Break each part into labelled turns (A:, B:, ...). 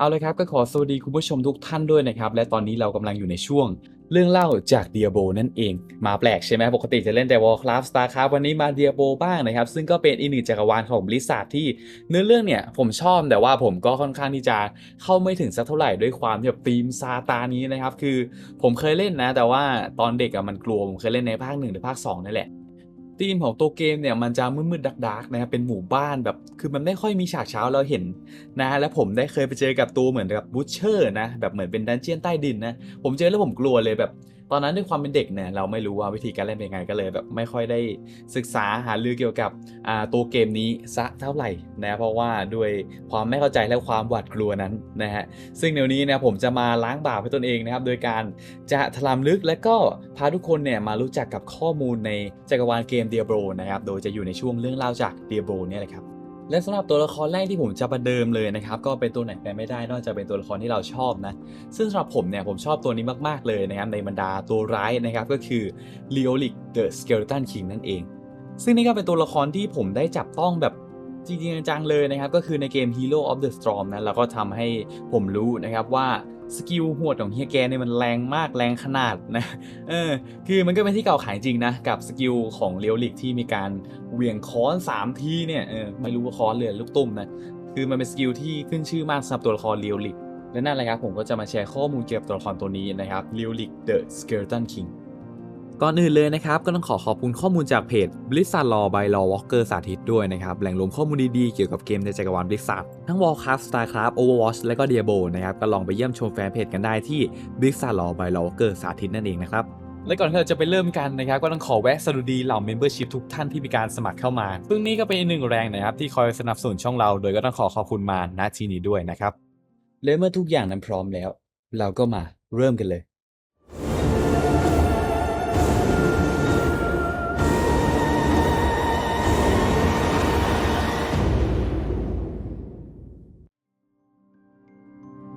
A: เอาเลยครับก็ขอสวัสดีคุณผู้ชมทุกท่านด้วยนะครับ และตอนนี้เรากำลังอยู่ในช่วง เรื่องเล่าจาก Diablo นั่นเอง มาแปลกใช่ไหมปกติจะเล่นแต่ Warcraft StarCraft วันนี้มา Diablo บ้างนะครับ ซึ่งก็เป็นอีกหนึ่งจักรวาลของ Blizzard ที่เนื้อเรื่องเนี่ยผมชอบแต่ว่าผมก็ค่อนข้างที่จะเข้าไม่ถึงสักเท่าไหร่ด้วยความที่แบบธีมซาตานี้นะครับคือผมเคยเล่นนะ แต่ว่าตอนเด็กอะมันกลัวผมเคยเล่นในภาคหนึ่งหรือภาคสองนั่นแหละ ธีมของตัวเกมเนี่ยมันจะมืดๆดักๆนะครับเป็นหมู่บ้านแบบ คือมันไม่ค่อยมีฉากเช้าเราเห็นนะและผมได้เคยไปเจอกับตัวเหมือนกับบูชเชอร์นะแบบเหมือนเป็นดันเจียนใต้ดินนะผมเจอแล้วผมกลัวเลยแบบ ตอนนั้นด้วยความเป็นเด็กเนี่ยเราไม่รู้ว่าวิธีการเล่นเป็นยังไงก็เลยแบบไม่ค่อยได้ศึกษาหารือเกี่ยวกับตัวเกมนี้ซะเท่าไหร่นะเพราะว่าด้วยความไม่เข้าใจและความหวาดกลัวนั้นนะฮะซึ่งเดี๋ยวนี้นะผมจะมาล้างบาปให้ตนเองนะครับ โดยการจะถลำลึกและก็พาทุกคนเนี่ยมารู้จักกับข้อมูลในจักรวาลเกม Diablo นะครับโดยจะอยู่ในช่วงเรื่องเล่าจาก Diablo เนี่ยแหละครับ และสำหรับตัวละครแรกที่ผมจะประเดิมเลยนะครับก็เป็นตัวไหนไปไม่ได้นอกจากเป็นตัวละครที่เราชอบนะซึ่งสำหรับผมเนี่ยผมชอบตัวนี้มากๆเลยนะครับในบรรดาตัวร้ายนะครับก็คือ l e o l i c the Skeleton King นั่นเอง ซึ่งนี่ก็เป็นตัวละครที่ผมได้จับต้องแบบจริงๆจังเลยนะครับก็คือในเกม Hero of the Storm นะแล้วก็ทำให้ผมรู้นะครับว่า สกิลหวดของเฮียแกเนี่ยมันแรงมากแรงขนาดนะเออคือมันก็เป็นที่เก่าขายจริงนะกับสกิลของเลียวลิกที่มีการเหวี่ยงค้อน 3 ทีเนี่ยเออไม่รู้ว่าค้อนเรือลูกตุ้มนะคือมันเป็นสกิลที่ขึ้นชื่อมากสำหรับตัวละครเลียวลิกและนั่นแหละครับผมก็จะมาแชร์ข้อมูลเกี่ยวกับตัวละครตัวนี้นะครับเลียวลิก The Skeleton King ก่ ก่อนอื่นเลยนะครับ ก็ต้องขอขอบคุณข้อมูลจากเพจ Blizzard Law by Law Walker สาธิตด้วยนะครับ แหล่งรวมข้อมูลดีๆ เกี่ยวกับเกมในจักรวาล Blizzard ทั้ง Warcraft StarCraft Overwatch และก็ Diablo นะครับ ก็ลองไปเยี่ยมชมแฟนเพจกันได้ที่ Blizzard Law by Law Walker สาธิตนั่นเองนะครับและก่อนที่เราจะไปเริ่มกันนะครับ ก็ต้องขอแวะสวัสดีเหล่า Membership ทุกท่านที่มีการสมัครเข้ามา ซึ่งนี่ก็เป็นอีกหนึ่งแรงนะครับ ที่คอยสนับสนุนช่องเรา โดยก็ต้องขอขอบคุณมาณที่นี้ด้วยนะครับและเมื่อทุกอย่างนั้นพร้อมแล้ว เราก็มาเริ่มกันเลย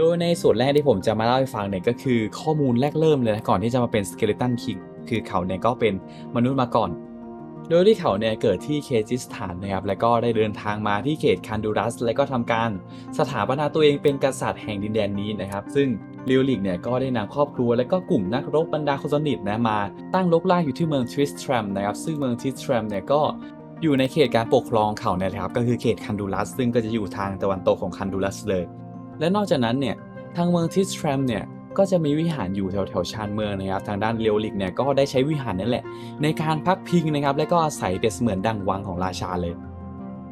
A: ดยในส่วนแรกที่ผมจะมาเล่าให้ฟังเนี่ยก็คือข้อมูลแรกเริ่มเลยนะก่อนที่จะมาเป็นสเกเลตันคิงคือเขาเนี่ยก็เป็นมนุษย์มาก่อน โดยที่เขาเนี่ยเกิดที่เคจิสถานนะครับแล้วก็ได้เดินทางมาที่เขตคันดูรัส และก็ทำการสถาปนาตัวเองเป็นกษัตริย์แห่งดินแดนนี้นะครับ ซึ่งเลียวลิกเนี่ยก็ได้นำครอบครัวและก็กลุ่มนักรบบรรดาคนสนิทนะมาตั้งรกรากอยู่ที่เมืองทริสทรัมนะครับซึ่งเมืองทริสทรัมเนี่ยก็อยู่ในเขตการปกครองเขาเนี่ยนะครับก็คือเขตคันดูรัส ซึ่งก็จะอยู่ทางตะวันตกของคันดูรัสเลย และนอกจากนั้นเนี่ยทางเมืองทิสแทรมเนี่ยก็จะมีวิหารอยู่แถวแถวๆชานเมืองนะครับ ทางด้านเลียวลิกเนี่ยก็ได้ใช้วิหารนั่นแหละ ในการพักพิงนะครับ และก็อาศัยเปรียบเสมือนดังวังของราชาเลย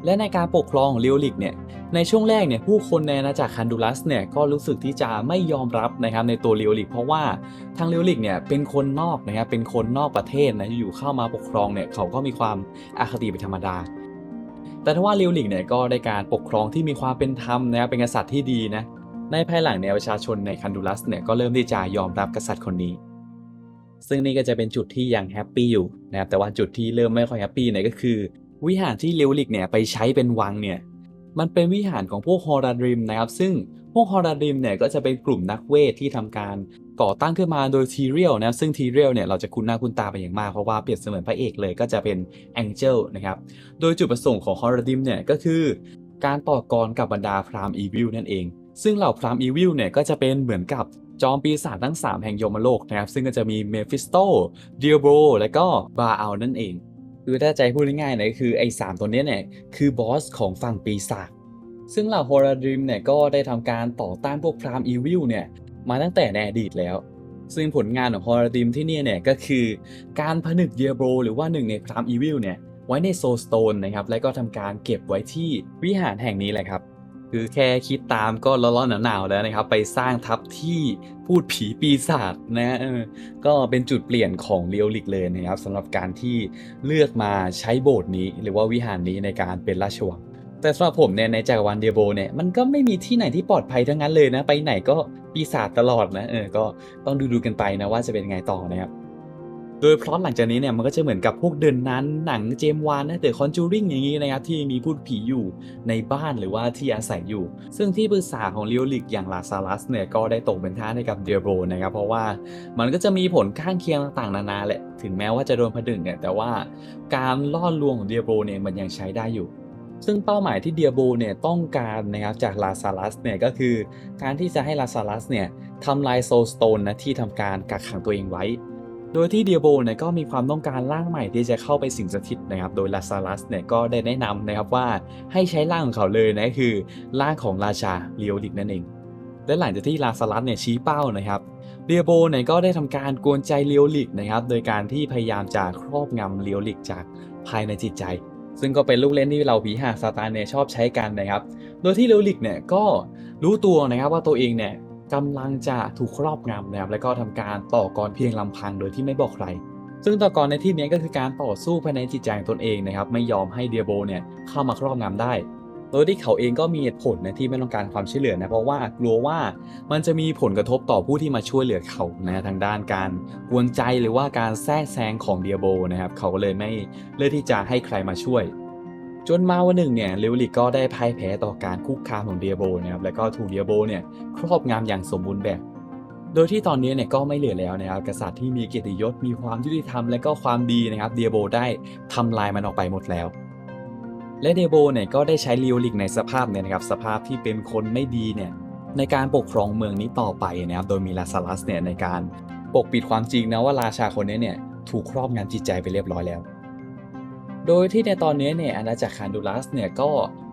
A: และในการปกครองของเลียวลิกเนี่ยในช่วงแรกเนี่ยผู้คนในอาณาจักรคันดูรัสเนี่ยก็รู้สึกที่จะไม่ยอมรับนะครับในตัวเลียวลิกเพราะว่าทางเลียวลิกเนี่ยเป็นคนนอกนะครับเป็นคนนอกประเทศนะอยู่เข้ามาปกครองเนี่ยเขาก็มีความอาคติเป็นธรรมดา แต่ถ้าว่าเลียวลิกเนี่ยก็ได้การปกครองที่มีความเป็นธรรมนะครับเป็นกษัตริย์ที่ดีนะในภายหลังเนี่ยประชาชนในคันดูรัสเนี่ยก็เริ่มที่จะยอมรับกษัตริย์คนนี้ ซึ่งนี่ก็จะเป็นจุดที่ยังแฮปปี้อยู่นะครับแต่ว่าจุดที่เริ่มไม่ค่อยแฮปปี้เนี่ยก็คือ วิหารที่เลวลิกเนี่ยไปใช้เป็นวังเนี่ยมันเป็นวิหารของพวกฮอราดริมนะครับซึ่งพวกฮอราดริมเนี่ยก็จะเป็นกลุ่มนักเวทที่ทำการ ก่อตั้งขึ้นมาโดยทีเรียลนะซึ่งทีเรียลเนี่ยเราจะคุ้นหน้าคุ้นตาไปอย่างมาก เพราะว่าเปรียบเสมือนพระเอกเลยก็จะเป็นแองเจิลนะครับโดยจุดประสงค์ของฮอราดริมเนี่ยก็คือ การต่อกรกับบรรดาพรามอีวิลนั่นเอง ซึ่งเหล่าพรามอีวิลเนี่ยก็จะเป็นเหมือนกับจอมปีศาจทั้ง 3 แห่งยมโลกนะครับซึ่งก็จะมีเมฟิสโตเดียโบและก็บาอัลนั่นเองคือถ้าใจพูดง่ายๆเนี่ยก็คือไอ้สามตัวเนี้ยเนี่ยคือบอสของฝั่งปีศาจซึ่งเหล่าโฮราดริมเนี่ยก็ได้ทำการต่อต้านพวกพรามอีวิลเนี่ย มาตั้งแต่ในอดีตแล้ว ซึ่งผลงานของฮอราดิมที่นี่เนี่ยก็คือการผนึกเยโบรหรือว่าหนึ่งในพรามอีวิลเนี่ยไว้ในโซสโตนนะครับและก็ทำการเก็บไว้ที่วิหารแห่งนี้แหละครับคือแค่คิดตามก็ร้อนๆหนาวๆแล้วนะครับ ไปสร้างทัพที่พูดผีปีศาจนะก็เป็นจุดเปลี่ยนของเลียวลิกเลยนะครับสำหรับการที่เลือกมาใช้โบสถ์นี้ หรือว่าวิหารนี้ในการเป็นราชวัง แต่สำหรับผมเนี่ยในจักรวาลเดียโบเนี่ยมันก็ไม่มีที่ไหนที่ปลอดภัยทั้งนั้นเลยนะ ไปไหนก็ปีศาจตลอดนะเออก็ต้องดูดูกันไปนะว่าจะเป็นไงต่อนะครับโดยพล็อตหลังจากนี้เนี่ยมันก็จะเหมือนกับพวกเดินนั้นหนังเจมวานนะเดอะคอนจูริงอย่างนี้นะครับที่มีพูดผีอยู่ในบ้านหรือว่าที่อาศัยอยู่ ซึ่งที่ปรึกษาของเลียวลิกอย่างลาซาลัสเนี่ยก็ได้ตกเป็นท่าให้กับเดียโบนะครับเพราะว่ามันก็จะมีผลข้างเคียงต่างๆ นานาแหละ ถึงแม้ว่าจะโดนผดึกเนี่ยแต่ว่าการล่อลวงของเดียโบเนี่ยมันยังใช้ได้อยู่ ซึ่งเป้าหมายที่เดียโบเนี่ยต้องการนะครับจากลาซาลัสเนี่ยก็คือการที่จะให้ลาซาลัสเนี่ยทำลายโซลสโตนนะที่ทำการกักขังตัวเองไว้ โดยที่เดียโบเนี่ยก็มีความต้องการร่างใหม่ที่จะเข้าไปสิงสถิตนะครับ โดยลาซาลัสเนี่ยก็ได้แนะนำนะครับว่าให้ใช้ร่างของเขาเลยนะคือร่างของราชาเลียวลิกนั่นเอง และหลังจากที่ลาซาลัสเนี่ยชี้เป้านะครับเดียโบเนี่ยก็ได้ทำการกวนใจเลียวลิกนะครับ โดยการที่พยายามจะครอบงำเลียวลิกจากภายในจิตใจ ซึ่งก็เป็นลูกเล่นที่เราผีหาซาตานเนี่ยชอบใช้กันนะครับ โดยที่เลวลิกเนี่ยก็รู้ตัวนะครับว่าตัวเองเนี่ยกำลังจะถูกครอบงำนะครับแล้วก็ทำการต่อกรเพียงลำพังโดยที่ไม่บอกใคร ซึ่งต่อกรในที่นี้ก็คือการต่อสู้ภายในจิตใจของตนเองนะครับ ไม่ยอมให้เดียโบเนี่ยเข้ามาครอบงำได้ โดยที่เขาเองก็มีเหตุผลนะที่ไม่ต้องการความช่วยเหลือนะเพราะว่ากลัวว่ามันจะมีผลกระทบต่อผู้ที่มาช่วยเหลือเขานะทางด้านการกวนใจหรือว่าการแทรกแซงของเดียโบนะครับเขาก็เลยไม่เลือกที่จะให้ใครมาช่วย จนมาวันหนึ่งเนี่ยเลวลิกก็ได้พ่ายแพ้ต่อการคุกคามของเดียโบนะครับแล้วก็ถูกเดียโบเนี่ยครอบงำอย่างสมบูรณ์แบบโดยที่ตอนนี้เนี่ยก็ไม่เหลือแล้วนะครับกษัตริย์ที่มีเกียรติยศมีความยุติธรรมและก็ความดีนะครับเดียโบได้ทำลายมันออกไปหมดแล้ว และเดโบเนี่ยก็ได้ใช้ลิโอลิกในสภาพเนี่ยนะครับสภาพที่เป็นคนไม่ดีเนี่ยในการปกครองเมืองนี้ต่อไปนะครับโดยมีลาซาลัสเนี่ยในการปกปิดความจริงนะว่าราชาคนนี้เนี่ยถูกครอบงำจิตใจไปเรียบร้อยแล้ว โดยที่ในตอนนี้เนี่ยอาณาจักรคานดูลัสเนี่ยก็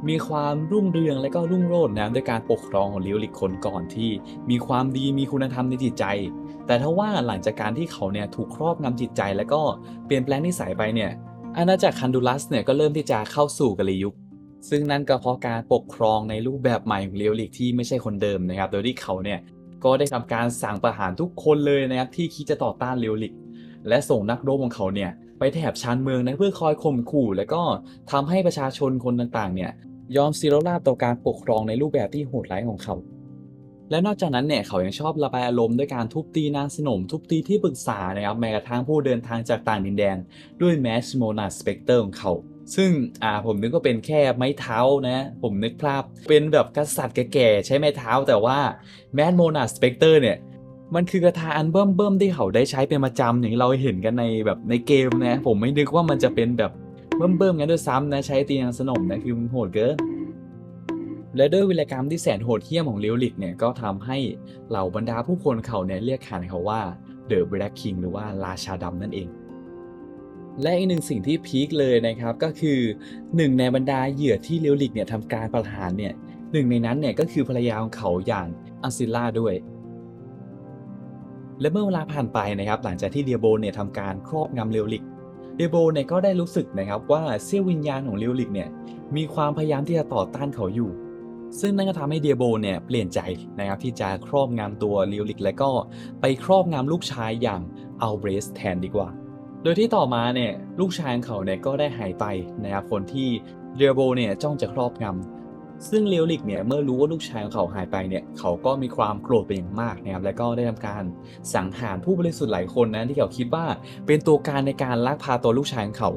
A: มีความรุ่งเรืองและก็รุ่งโรจน์นะด้วยการปกครองของลิโอลิกคนก่อนที่มีความดีมีคุณธรรมในจิตใจ แต่ถ้าว่าหลังจากการที่เขาเนี่ยถูกครอบงำจิตใจ แล้วก็เปลี่ยนแปลงนิสัยไปเนี่ย อาณาจักรคันดูลัสเนี่ยก็เริ่มที่จะเข้าสู่กาลยุค ซึ่งนั่นก็เพราะการปกครองในรูปแบบใหม่ของเลียวลิกที่ไม่ใช่คนเดิมนะครับ โดยที่เขาเนี่ยก็ได้ทำการสั่งประหารทุกคนเลยนะครับที่คิดจะต่อต้านเลียวลิก และส่งนักรบของเขาเนี่ยไปแถบชานเมืองนะเพื่อคอยข่มขู่ และก็ทำให้ประชาชนคนต่างๆเนี่ยยอมซีโรราบต่อการปกครองในรูปแบบที่โหดร้ายของเขา และนอกจากนั้นเนี่ยเขายังชอบระบายอารมณ์ด้วยการทุบตีนางสนม ทุบตีที่ปรึกษานะครับแม้กระทั่งผู้เดินทางจากต่างดินแดน ด้วยแมชโมนาสเปกเตอร์ของเขา ซึ่งอ่าผมนึกว่าเป็นแค่ไม้เท้านะผมนึกภาพเป็นแบบกษัตริย์แก่ๆใช้ไม้เท้า แต่ว่าแมชโมนาสเปกเตอร์เนี่ยมันคือกระทาอันเบิ่มเบิ่มๆที่เขาได้ใช้เป็นประจำอย่างที่เราเห็นกันในแบบในเกมนะผมไม่นึกว่ามันจะเป็นแบบเบิ่มเบิ่มๆงั้นด้วยซ้ำนะใช้ตีนางสนมนะคือมันโหดเกิน และด้วยวิรกรรมที่แสนโหดเหี้ยมของเลวลิกเนี่ยก็ทำให้เหล่าบรรดาผู้คนเขาเนี่ยเรียกขานเขาว่าเดอะแบล็กคิงหรือว่าราชาดำนั่นเอง และอีกหนึ่งสิ่งที่พีคเลยนะครับก็คือหนึ่งในบรรดาเหยื่อที่เลวลิกเนี่ยทำการประหารเนี่ยหนึ่งในนั้นเนี่ยก็คือภรรยาของเขาอย่างอัซิล่าด้วยและเมื่อเวลาผ่านไปนะครับหลังจากที่เดียโบเนี่ยทำการครอบงำเลียวลิก เดียโบเนี่ยก็ได้รู้สึกนะครับว่าเสี้ยววิญญาณของเลียวลิกเนี่ยมีความพยายามที่จะต่อต้านเขาอยู่ ซึ่งนั่นก็ทำให้เดียโบเนี่ยเปลี่ยนใจนะครับที่จะครอบงำตัวเลียวลิก และก็ไปครอบงำลูกชายอย่างอัลเบรสแทนดีกว่า โดยที่ต่อมาเนี่ยลูกชายของเขาเนี่ยก็ได้หายไปนะครับคนที่เดียโบเนี่ยจ้องจะครอบงำซึ่งเลียวลิกเนี่ยเมื่อรู้ว่าลูกชายของเขาหายไปเนี่ยเขาก็มีความโกรธเป็นอย่างมากนะครับและก็ได้ทำการสังหารผู้บริสุทธิ์หลายคนนะที่เขาคิดว่าเป็นตัวการในการลักพาตัวลูกชายของเขา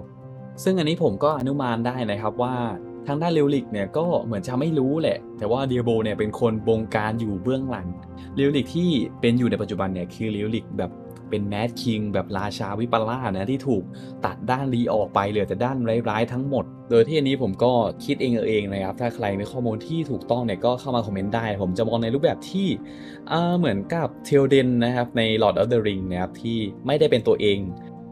A: ซึ่งอันนี้ผมก็อนุมานได้นะครับว่า ทางด้านเลียวลิกเนี่ยก็เหมือนจะไม่รู้แหละ แต่ว่าเดียโบเนี่ยเป็นคนบงการอยู่เบื้องหลังเลียวลิกที่เป็นอยู่ในปัจจุบันเนี่ยคือเลียวลิกแบบเป็นแมดคิงแบบราชาวิปลาสนะที่ถูกตัดด้านดีออกไปเหลือแต่ด้านร้ายๆทั้งหมด โดยที่อันนี้ผมก็คิดเองเออเองนะครับ ถ้าใครมีข้อมูลที่ถูกต้องเนี่ยก็เข้ามาคอมเมนต์ได้ ผมจะมองในรูปแบบที่เหมือนกับเทลเดนนะครับใน Lord of the Ring นะครับที่ไม่ได้เป็นตัวเอง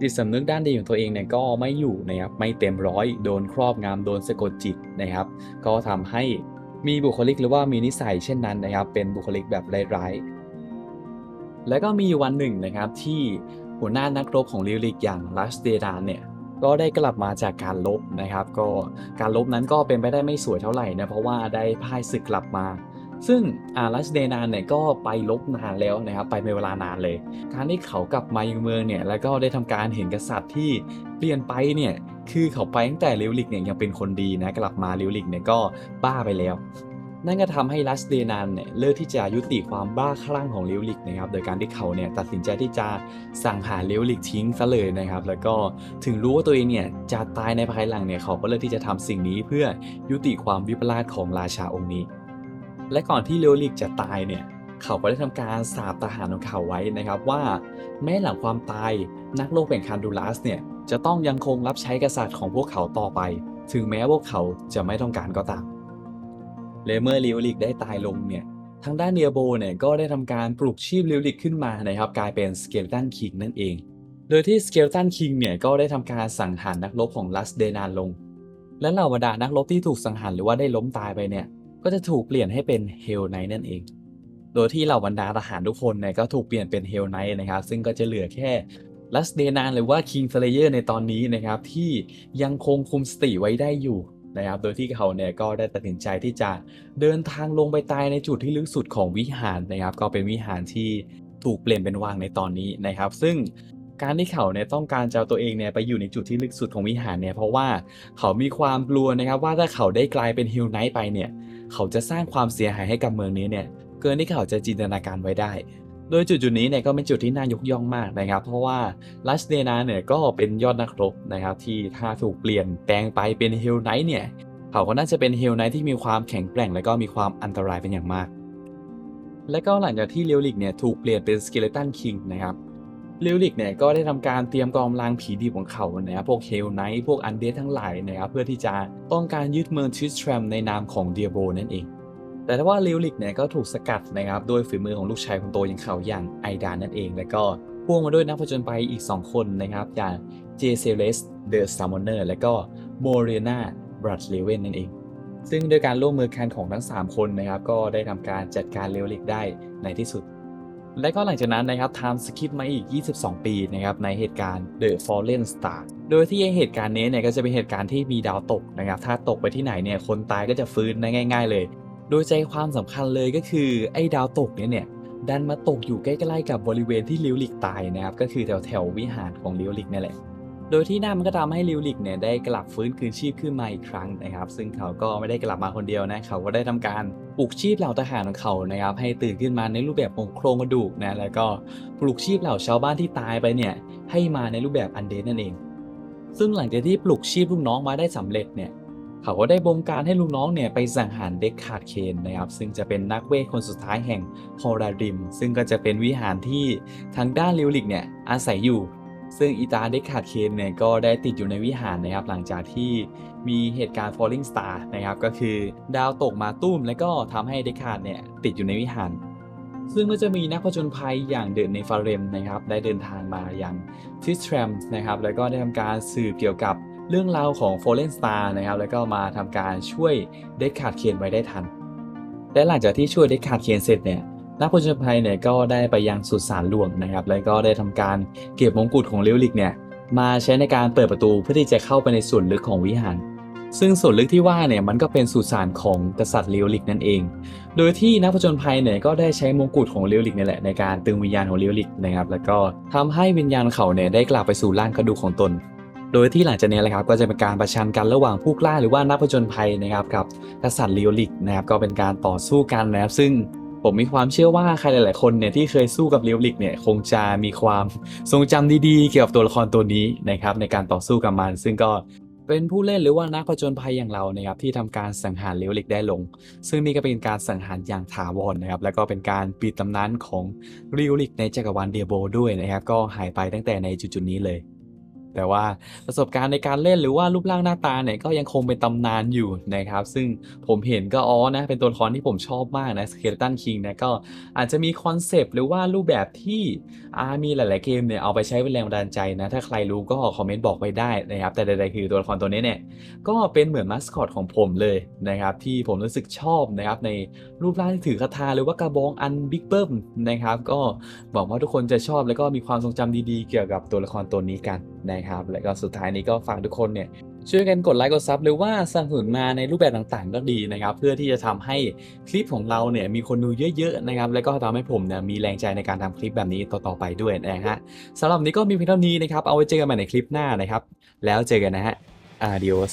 A: จิตสำนึกด้านดีของตัวเองเนี่ยก็ไม่อยู่นะครับไม่เต็มร้อยโดนครอบงำโดนสะกดจิตนะครับ ก็ทำให้มีบุคลิกหรือว่ามีนิสัยเช่นนั้นนะครับ เป็นบุคลิกแบบร้ายๆแล้วก็มีวันหนึ่งนะครับที่หัวหน้านักรบของลิลิกอย่างลัสเดดานเนี่ยก็ได้กลับมาจากการลบนะครับ ก็การลบนั้นก็เป็นไปได้ไม่สวยเท่าไหร่นะเพราะว่าได้พ่ายศึกกลับมา ซึ่งอาลัสเดนานเนี่ยก็ไปลบนานแล้วนะครับไปเป็นเวลานานเลย การที่เขากลับมายังเมืองเนี่ยแล้วก็ได้ทำการเห็นกษัตริย์ที่เปลี่ยนไปเนี่ยคือเขาไปตั้งแต่ลิวลิกเนี่ยยังเป็นคนดีนะกลับมาลิวลิกเนี่ยก็บ้าไปแล้ว นั่นก็ทำให้ลัสเดนานเนี่ยเลือกที่จะยุติความบ้าคลั่งของลิวลิกนะครับโดยการที่เขาเนี่ยตัดสินใจที่จะสั่งหารลิวลิกทิ้งซะเลยนะครับ แล้วก็ถึงรู้ว่าตัวเองเนี่ยจะตายในภายหลังเนี่ยเขาก็เลือกที่จะทำสิ่งนี้เพื่อยุติความวิปลาสของราชาองค์นี้ และก่อนที่เลิวลิกจะตายเนี่ยเขาก็ได้ทำการสาปทหารของเขาไว้นะครับว่าแม้หลังความตายนักโลกแห่งคันดูลัสเนี่ยจะต้องยังคงรับใช้กษัตริย์ของพวกเขาต่อไป ถึงแม้พวกเขาจะไม่ต้องการก็ตามและเมื่อเลิวลิกได้ตายลงเนี่ยทางด้านเนียโบเนี่ยก็ได้ทำการปลุกชีพเลิวลิกขึ้นมานะครับกลายเป็นสเกลตันคิงนั่นเอง โดยที่สเกลตันคิงเนี่ยก็ได้ทำการสังหารนักรบของลัสเดนานลง และเหล่าบรรดานักรบที่ถูกสังหารหรือว่าได้ล้มตายไปเนี่ย ก็จะถูกเปลี่ยนให้เป็นเฮลไนท์นั่นเอง โดยที่เหล่าบรรดาทหารทุกคนเนี่ยก็ถูกเปลี่ยนเป็นเฮลไนท์นะครับ ซึ่งก็จะเหลือแค่ลัสเดนานหรือว่าคิงสเลเยอร์ในตอนนี้นะครับที่ยังคงคุมสติไว้ได้อยู่นะครับโดยที่เขาเนี่ยก็ได้ตัดสินใจที่จะเดินทางลงไปตายในจุดที่ลึกสุดของวิหารนะครับ ก็เป็นวิหารที่ถูกเปลี่ยนเป็นวางในตอนนี้นะครับ ซึ่งการที่เขาเนี่ยต้องการจะเอาตัวเองเนี่ยไปอยู่ในจุดที่ลึกสุดของวิหารเนี่ยเพราะว่าเขามีความกลัวนะครับว่าถ้าเขาได้กลายเป็นฮิลไนท์ไปเนี่ย เขาจะสร้างความเสียหายให้กับเมืองนี้เนี่ยเกินที่เขาจะจินตนาการไว้ได้ โดยจุดจุดนี้เนี่ยก็เป็นจุดที่น่ายกย่องมากนะครับ เพราะว่าลัสเดนาเนี่ยก็เป็นยอดนักรบนะครับที่ถ้าถูกเปลี่ยนแปลงไปเป็นเฮลไนท์เนี่ยเขาก็น่าจะเป็นเฮลไนท์ที่มีความแข็งแกร่งและก็มีความอันตรายเป็นอย่างมากและก็หลังจากที่เลียวลิกเนี่ยถูกเปลี่ยนเป็นสเกเลตันคิงนะครับ ลียวลิกเนี่ยก็ได้ทำการเตรียมกองกำลังผีดีของเขานะครับพวกเฮลไนท์พวกอันเดทั้งหลายนะครับเพื่อที่จะต้องการยึดเมืองทิสแทรมในนามของเดียโบนั่นเอง แต่ถ้าว่าลิวลิกเนี่ยก็ถูกสกัดนะครับด้วยฝีมือของลูกชายคนโตอย่างเขาอย่างไอดานนั่นเอง และก็พ่วงมาด้วยนักผจญภัยอีก 2 คนนะครับอย่างเจเซเลสเดอะซามอนเนอร์และก็โมเรนาบรัดเลเวนนั่นเองซึ่งโดยการร่วมมือกันของทั้ง 3 คนนะครับก็ได้ทำการจัดการเลวลิกได้ในที่สุด และก็หลังจากนั้นนะครับไทม์สคิปมาอีก 22 ปีนะครับในเหตุการณ์ The Fallen Star โดยที่เหตุการณ์นี้เนี่ยก็จะเป็นเหตุการณ์ที่มีดาวตกนะครับ ถ้าตกไปที่ไหนเนี่ยคนตายก็จะฟื้นได้ง่าย ๆ เลย โดยใจความสำคัญเลยก็คือไอ้ดาวตกเนี่ยเนี่ยดันมาตกอยู่ใกล้ๆกับบริเวณที่ลิวลิกตายนะครับก็คือแถวๆวิหารของลิวลิกนี่แหละ โดยที่นั่นมันก็ทำให้ลิวลิกเนี่ยได้กลับฟื้นคืนชีพขึ้นมาอีกครั้งนะครับ ซึ่งเขาก็ไม่ได้กลับมาคนเดียวนะเขาก็ได้ทำการ ปลุกชีพเหล่าทหารของเขานะครับ ให้ตื่นขึ้นมาในรูปแบบของโครงกระดูกนะแล้วก็ปลุกชีพเหล่าชาวบ้านที่ตายไปเนี่ยให้มาในรูปแบบอันเดนนั่นเอง ซึ่งหลังจากที่ปลุกชีพลูกน้องมาได้สำเร็จเนี่ยเขาก็ได้บงการให้ลูกน้องเนี่ยไปสังหารเด็กขาดเคนนะครับ ซึ่งจะเป็นนักเวทคนสุดท้ายแห่งฮอราริม ซึ่งก็จะเป็นวิหารที่ทางด้านลิวลิกเนี่ยอาศัยอยู่ ซึ่งอีตาเด็กขาดเคนเนี่ยก็ได้ติดอยู่ในวิหารนะครับหลังจากที่มีเหตุการณ์ falling star นะครับก็คือดาวตกมาตุ้ม แล้วก็ทำให้เด็กขาดเนี่ยติดอยู่ในวิหาร ซึ่งก็จะมีนักผจญภัยอย่างเดินในฟาเรมนะครับได้เดินทางมาอย่างทิสแทรมนะครับแล้วก็ได้ทำการสืบเกี่ยวกับเรื่องราวของ Fallen Star นะครับแล้วก็มาทำการช่วยเด็กขาดเคนไว้ได้ทัน และหลังจากที่ช่วยเด็กขาดเคนเสร็จเนี่ย นักผจญภัยเนี่ยก็ได้ไปยังสุสานหลวงนะครับ แล้วก็ได้ทำการเก็บมงกุฎของเลวลิกเนี่ยมาใช้ในการเปิดประตูเพื่อที่จะเข้าไปในส่วนลึกของวิหาร ซึ่งส่วนลึกที่ว่าเนี่ยมันก็เป็นสุสานของกษัตริย์เลวลิกนั่นเอง โดยที่นักผจญภัยเนี่ยก็ได้ใช้มงกุฎของเลวลิกนี่แหละในการตึงวิญญาณของเลวลิกนะครับ แล้วก็ทำให้วิญญาณเขาเนี่ยได้กลับไปสู่ร่างกระดูกของตนโดยที่หลังจากนี้แหละครับก็จะเป็นการประชันกันระหว่างผู้กล้าหรือว่านักผจญภัยนะครับกับกษัตริย์เลวลิกนะครับก็เป็นการต่อสู้กันนะครับซึ่ง ผมมีความเชื่อว่าใครหลาย ๆ คนเนี่ยที่เคยสู้กับเลวลิกเนี่ยคงจะมีความทรงจำดีๆ เกี่ยวกับตัวละครตัวนี้นะครับในการต่อสู้กับมัน ซึ่งก็เป็นผู้เล่นหรือว่านักผจญภัยอย่างเรานะครับที่ทำการสังหารเลวลิกได้ลง ซึ่งนี่ก็เป็นการสังหารอย่างถาวรนะครับแล้วก็เป็นการปิดตำนานของริวลิกในจักรวาลเดียโบด้วยนะครับก็หายไปตั้งแต่ในจุดๆนี้เลย แต่ว่าประสบการณ์ในการเล่นหรือว่ารูปร่างหน้าตาเนี่ยก็ยังคงเป็นตำนานอยู่นะครับ ซึ่งผมเห็นก็อ๋อนะ เป็นตัวละครที่ผมชอบมากนะสเกเลตันคิงนะก็อาจจะมีคอนเซปต์หรือว่ารูปแบบที่มีหลาย ๆ เกมเนี่ยเอาไปใช้เป็นแรงบันดาลใจนะ ถ้าใครรู้ก็คอมเมนต์บอกไว้ได้นะครับ แต่ใด ๆ คือตัวละครตัวนี้เนี่ยก็เป็นเหมือนมัสคอตของผมเลยนะครับ ที่ผมรู้สึกชอบนะครับในรูปร่างที่ถือคาถาหรือว่ากระบองอันบิ๊กเบิ้มนะครับ ก็หวังว่าทุกคนจะชอบแล้วก็มีความทรงจำดี ๆ เกี่ยวกับตัวละครตัวนี้กันนะครับและก็สุดท้ายนี้ก็ฝากทุกคนเนี่ยช่วยกันกดไลค์กดซับหรือว่าสนับสนุนมาในรูปแบบต่างๆ ก็ดีนะครับ เพื่อที่จะทำให้คลิปของเราเนี่ยมีคนดูเยอะๆนะครับ แล้วก็ทำให้ผมเนี่ยมีแรงใจในการทำคลิปแบบนี้ต่อๆไปด้วยนะฮะสำหรับนนี้ก็มีเพียงเท่านี้นะครับ เอาไว้เจอกันใหม่ในคลิปหน้านะครับ แล้วเจอกันนะฮะ adios